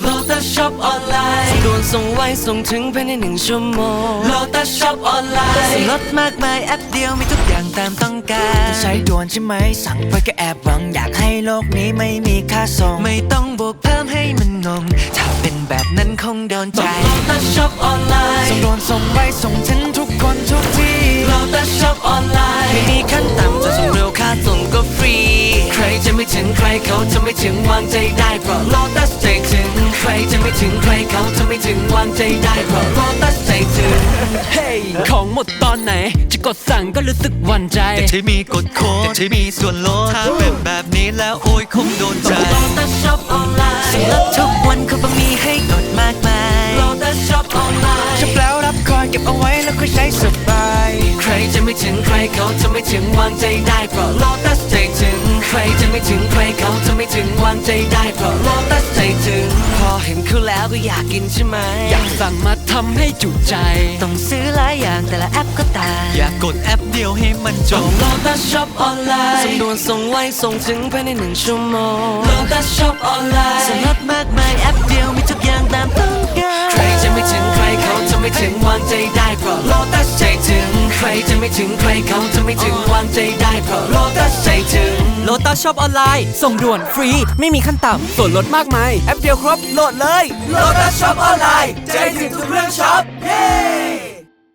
Lotus Shop ออนไลน์ด่วนส่งไวส่งถึงภายในหนึ่งชั่วโมง Lotus Shop ออนไลน์ลดมากมายแอปเดียวมีทุกอย่างตามต้องการใช้ด่วนใช่ไหมสั่งไปก็แอบหวังอยากให้โลกนี้ไม่มีค่าส่ง ไม่ต้องบวกเพิ่มให้มันงง ถ้าเป็นแบบนั้นคงโดนใจ Lotus Shop ออนไลน์ส่งด่วนส่งไวส่งถึงทุกคนทุกที่ Lotus Shop ออนไลน์ไม่มีขั้นต่ำจะส่งเร็วค่าส่งก็ฟรี ใครจะไม่ถึงใครเขาจะไม่ถึงวางใจได้เพราะ Lotus ใจถึงใครจะไม่ ถึงใครเขาจะไม่ถึงวางใจได้เพราะ Lotus ใจถึงเฮ้ยของหมดตอนไหน จะกดสั่งก็รู้สึกหวั่นใจแต่ที่มีกดโค้ดแต่ที่มีส่วนลดถ้าเป็นแบบนี้แล้วโอ้ยคงโดนใจ Lotus Shop ออนไลน์ส่งรับทุกวันเขาก็มีให้กดมากมาย Lotus Shop ออนไลน์ชอบแล้วรับคอยเก็บเอาไว้แล้วค่อยใช้สบาย ใครจะไม่ถึงใครเขาจะไม่ถึงวางใจได้เพราะ Lotus ใจถึง ใครจะไม่ถึงใครเขาจะไม่ถึงวางใจได้เพราะ Lotus ใจถึ ก็อยากกินใช่ไหม อยากสั่งมาทำให้จุใจ ต้องซื้อหลายอย่างแต่ละแอปก็ต่างอยากกดแอปเดียวให้มันจบ Lotus Shop ออนไลน์ส่งด่วนส่งไวส่งถึงภายในหนึ่งชั่วโมง Lotus Shop ออนไลน์ส่งลดมากมายแอปเดียวมีทุกอย่างตามต้องการ ใครจะไม่ถึงใครเขาจะไม่ถึงวางใจได้เพราะ Lotus ใจถึงใครจะไม่ถึงใครเขาจะไม่ถึงวางใจได้เพราะ Lotus ใจถึงโลตัสช็อปออนไลน์ ส่งด่วนฟรี ไม่มีขั้นต่ำส่วนลดมากมาย แอปเดียวครบโหลดเลย Lotus Shop ออนไลน์ใจถึงทุกเรื่องช็อปเย้